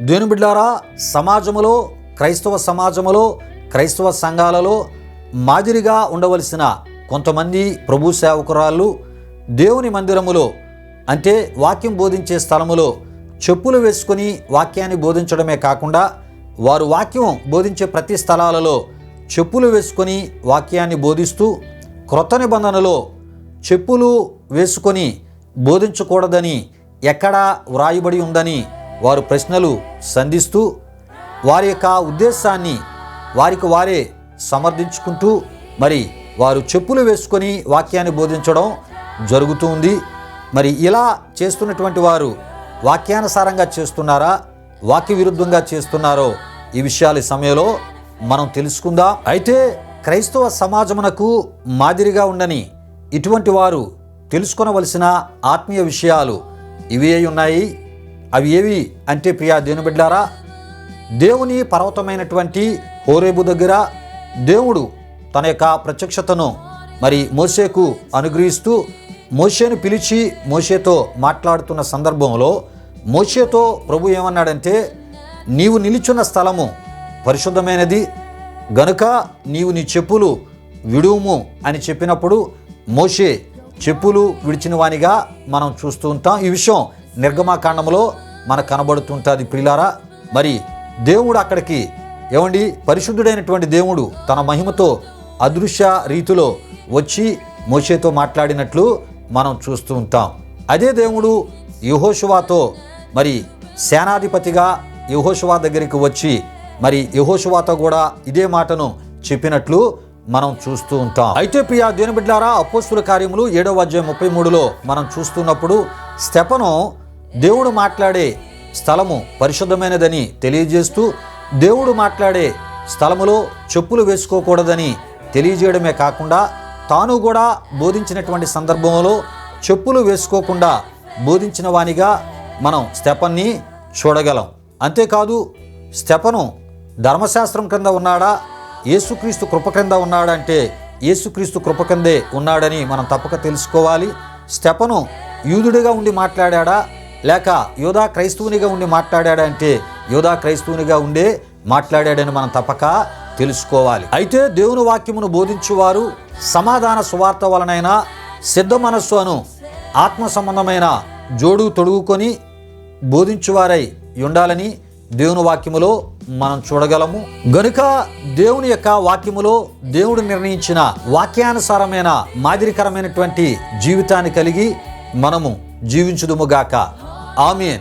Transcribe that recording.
దేని బిడ్డారా సమాజములో క్రైస్తవ సమాజములో క్రైస్తవ సంఘాలలో మాదిరిగా ఉండవలసిన కొంతమంది ప్రభు సేవకురాళ్ళు దేవుని మందిరములో అంటే వాక్యం బోధించే స్థలములో చెప్పులు వేసుకొని వాక్యాన్ని బోధించడమే కాకుండా వారు వాక్యం బోధించే ప్రతి స్థలాలలో చెప్పులు వేసుకొని వాక్యాన్ని బోధిస్తూ క్రొత్త నిబంధనలో చెప్పులు వేసుకొని బోధించకూడదని ఎక్కడా వ్రాయబడి ఉందని వారు ప్రశ్నలు సంధిస్తూ వారి యొక్క ఉద్దేశాన్ని వారికి వారే సమర్థించుకుంటూ మరి వారు చెప్పులు వేసుకొని వాక్యాన్ని బోధించడం జరుగుతూ ఉంది. మరి ఇలా చేస్తున్నటువంటి వారు వాక్యానుసారంగా చేస్తున్నారా? వాక్య విరుద్ధంగా చేస్తున్నారో ఈ విషయాల సమయంలో మనం తెలుసుకుందాం. అయితే క్రైస్తవ సమాజమునకు మాదిరిగా ఉండని ఇటువంటి వారు తెలుసుకొనవలసిన ఆత్మీయ విషయాలు ఇవే ఉన్నాయి. అవి ఏవి అంటే ప్రియా దేనుబిడ్డారా దేవుని పర్వతమైనటువంటి హోరేబు దగ్గర దేవుడు తన యొక్క ప్రత్యక్షతను మరి మోసేకు అనుగ్రహిస్తూ మోషేను పిలిచి మోషేతో మాట్లాడుతున్న సందర్భంలో మోషేతో ప్రభు ఏమన్నాడంటే నీవు నిలుచున్న స్థలము పరిశుద్ధమైనది గనుక నీవు నీ చెప్పులు విడువుము అని చెప్పినప్పుడు మోషే చెప్పులు విడిచిన వానిగా మనం చూస్తూ ఉంటాం. ఈ విషయం నిర్గమాకాండంలో మనకు కనబడుతుంటుంది ప్రిలారా. మరి దేవుడు అక్కడికి ఏమండి? పరిశుద్ధుడైనటువంటి దేవుడు తన మహిమతో అదృశ్య రీతిలో వచ్చి మోషేతో మాట్లాడినట్లు మనం చూస్తూ ఉంటాం. అదే దేవుడు యహోశువాతో మరి సేనాధిపతిగా యహోశువా దగ్గరికి వచ్చి మరి యహోశువాతో కూడా ఇదే మాటను చెప్పినట్లు మనం చూస్తూ ఉంటాం. అయితే ప్రియా దేని బిడ్డారా అపోస్తుల కార్యములు ఏడవ అధ్యాయం ముప్పై మూడులో మనం చూస్తున్నప్పుడు స్టెపను దేవుడు మాట్లాడే స్థలము పరిశుద్ధమైనదని తెలియజేస్తూ దేవుడు మాట్లాడే స్థలములో చెప్పులు వేసుకోకూడదని తెలియజేయడమే కాకుండా తాను కూడా బోధించినటువంటి సందర్భంలో చెప్పులు వేసుకోకుండా బోధించిన వానిగా మనం స్తెపన్ని చూడగలం. అంతేకాదు స్టెపను ధర్మశాస్త్రం క్రింద ఉన్నాడా? యేసుక్రీస్తు కృప క్రింద ఉన్నాడంటే యేసుక్రీస్తు కృప క్రిందే ఉన్నాడని మనం తప్పక తెలుసుకోవాలి. స్టెపను యూదుడిగా ఉండి మాట్లాడా లేక యోధా క్రైస్తవునిగా ఉండి మాట్లాడా అంటే యోధా క్రైస్తవునిగా ఉండే మాట్లాడాడని మనం తప్పక తెలుసుకోవాలి. అయితే దేవుని వాక్యమును బోధించువారు సమాధాన సువార్త వలనైనా సిద్ధ మనస్సు అను ఆత్మ సంబంధమైన జోడు తొడుగుకొని బోధించువారై ఉండాలని దేవుని వాక్యములో మనం చూడగలము. గనుక దేవుని యొక్క వాక్యములో దేవుడు నిర్ణయించిన వాక్యానుసారమైన మాదిరికరమైనటువంటి జీవితాన్ని కలిగి మనము జీవించుదుముగాక ఆమె